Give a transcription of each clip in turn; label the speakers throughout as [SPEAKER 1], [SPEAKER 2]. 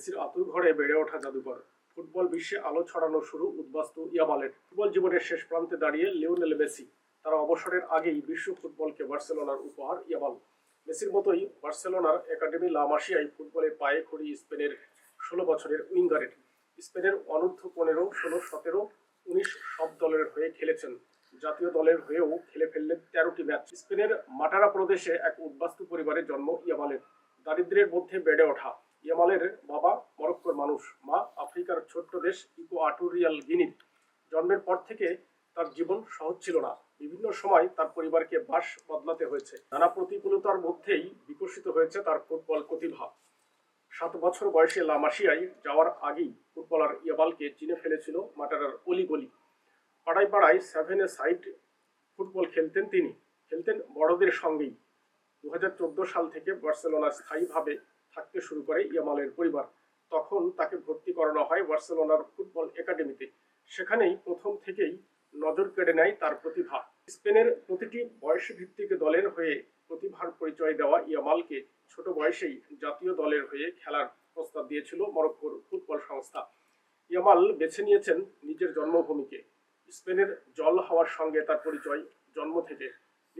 [SPEAKER 1] মেসির আতুর ঘরে বেড়ে ওঠা জাদুকর ফুটবল বিশ্বে আলো ছড়ানো শুরু উদ্বাস্তু ইয়ামালের। ফুটবল জীবনের শেষ প্রান্তে দাঁড়িয়ে লিওনেল মেসি, তার অবসরের আগেই বিশ্ব ফুটবলকে বার্সেলোনার উপহার ইয়ামাল। মেসির মতোই বার্সেলোনার একাডেমি লা মাসিয়ায় ফুটবলে পায়ে খড়ি স্পেনের ষোলো বছরের উইঙ্গারের। স্পেনের অনূর্ধ্ব পনেরো, ষোলো, সতেরো, উনিশ সব দলের হয়ে খেলেছেন। জাতীয় দলের হয়েও খেলে ফেললেন তেরোটি ম্যাচ। স্পেনের মাটারা প্রদেশে এক উদ্বাস্তু পরিবারে জন্ম ইয়ামালের। দারিদ্র্যের মধ্যে বেড়ে ওঠা। ইয়ামালের বাবা মরক্কোর মানুষ। মা আফ্রিকার ছোট্ট দেশ ইকো আটুরিয়াল গিনির জন্মের পর থেকে তার জীবন সহজ ছিল না। বিভিন্ন সময় তার পরিবারকে বাস বদলাতে হয়েছে। নানা প্রতিকূলতার মধ্যেই বিকশিত হয়েছে তার ফুটবল প্রতিভা। সাত বছর বয়সে লামাসিয়ায় যাওয়ার আগেই ফুটবলার ইয়াবালকে চিনে ফেলেছিল মাটারার অলিগলি পাড়ায় পাড়ায় সেভেনে সাইড ফুটবল খেলতেন তিনি। খেলতেন বড়দের সঙ্গেই। দু হাজার চোদ্দ সাল থেকে বার্সেলোনা স্থায়ীভাবে থাকতে শুরু করে ইয়ামালের পরিবার। তখন তাকে ভর্তি করানো হয় বার্সেলোনার ফুটবল একাডেমিতে। সেখানেই প্রথম থেকেই নজর কেড়ে নেয় তার প্রতিভা। স্পেনের প্রতিটি বয়স ভিত্তিক দলের হয়ে প্রতিভার পরিচয় দেওয়া ইয়ামালকে ছোট বয়সেই জাতীয় দলের হয়ে খেলার প্রস্তাব দিয়েছিল মরক্কোর ফুটবল সংস্থা। ইয়ামাল বেছে নিয়েছেন নিজের জন্মভূমিকে। স্পেনের জল হাওয়ার সঙ্গে তার পরিচয় জন্ম থেকে।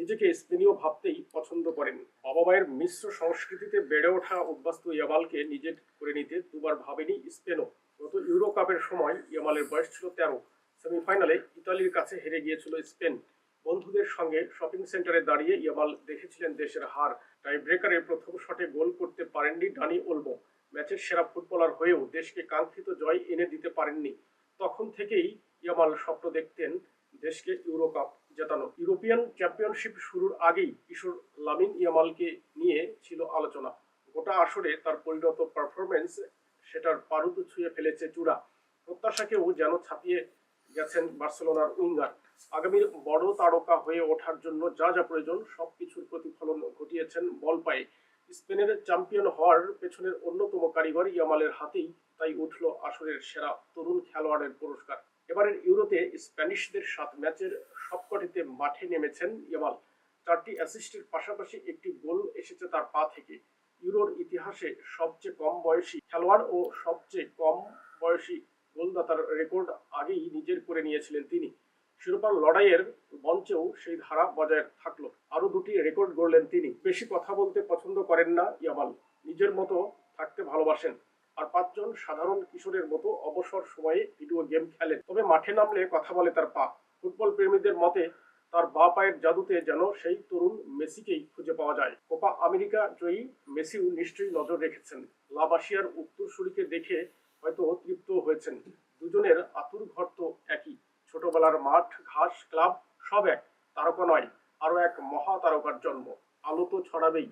[SPEAKER 1] নিজেকে স্পেনীয় ভাবতেই পছন্দ করেন। বাবা মায়ের মিশ্র সংস্কৃতিতে বেড়ে ওঠা অভ্যস্ত ইয়ামালকে নিজের করে নিতে দুবার ভাবেনি স্পেনও। গত ইউরো কাপের সময় ইয়ামালের বয়স ছিল তেরো। সেমিফাইনালে ইতালির কাছে হেরে গিয়েছিল স্পেন। বন্ধুদের সঙ্গে শপিং সেন্টারে দাঁড়িয়ে ইয়ামাল দেখেছিলেন দেশের হার। টাই ব্রেকারে প্রথম শটে গোল করতে পারেননি ডানি ওলমো। ম্যাচের সেরা ফুটবলার হয়েও দেশকে কাঙ্ক্ষিত জয় এনে দিতে পারেননি। তখন থেকেই ইয়ামাল স্বপ্ন দেখতেন দেশকে ইউরো কাপ ইউরোপিয়ান চ্যাম্পিয়নশিপ শুরুর আগেই কিশোর লামিন ইয়ামালকে নিয়ে ছিল আলোচনা। গোটা আসরে তার পরিণত পারফরমেন্স সেটার পারুদ ছুঁয়ে ফেলেছে চূড়া। প্রত্যাশাকেও যেন ছাপিয়ে গেছেন বার্সেলোনার উইঙ্গার। আগামীর বড় তারকা হয়ে ওঠার জন্য যা যা প্রয়োজন, সবকিছুর প্রতিফলন ঘটিয়েছেন বল পায়ে। স্পেনের চ্যাম্পিয়ন হওয়ার পেছনের অন্যতম কারিগর ইয়ামালের হাতেই তাই উঠল আসরের সেরা তরুণ খেলোয়াড়ের পুরস্কার। এবারের ইউরোতে স্প্যানিশদের সাত ম্যাচের সবকটিতে মাঠে নেমেছেন ইয়ামাল। চারটি অ্যাসিস্টের পাশাপাশি একটি গোল এসেছে তার পা থেকে। ইউরোর ইতিহাসে সবচেয়ে কম বয়সী খেলোয়াড় ও সবচেয়ে কম বয়সী গোলদাতার রেকর্ড আগেই নিজের করে নিয়েছিলেন তিনি। শিরোপার লড়াইয়ের মঞ্চেও সেই ধারা বজায় থাকল। আরও দুটি রেকর্ড গড়লেন তিনি। বেশি কথা বলতে পছন্দ করেন না ইয়ামাল। নিজের মতো থাকতে ভালোবাসেন। আর পাঁচজন সাধারণ কিশোরের মতো অবসর সময়ে ভিডিও গেম খেলেন। তবে মাঠে নামলে কথা বলে তার পা। ফুটবল প্রেমীদের মতে, তার বা পায়ের জাদুতে যেন সেই তরুণ মেসিকেই খুঁজে পাওয়া যায়। কোপা আমেরিকা জয়ী মেসিও নিশ্চয়ই নজর রেখেছেন। লাবাসিয়ার উত্তরসূরিকে দেখে হয়তো তৃপ্ত হয়েছেন। দুজনের আতুর ঘর তো একই। ছোটবেলার মাঠ, ঘাস, ক্লাব সব এক। তারকা নয় আরও এক মহা তারকার জন্ম। আলো তো ছড়াবেই।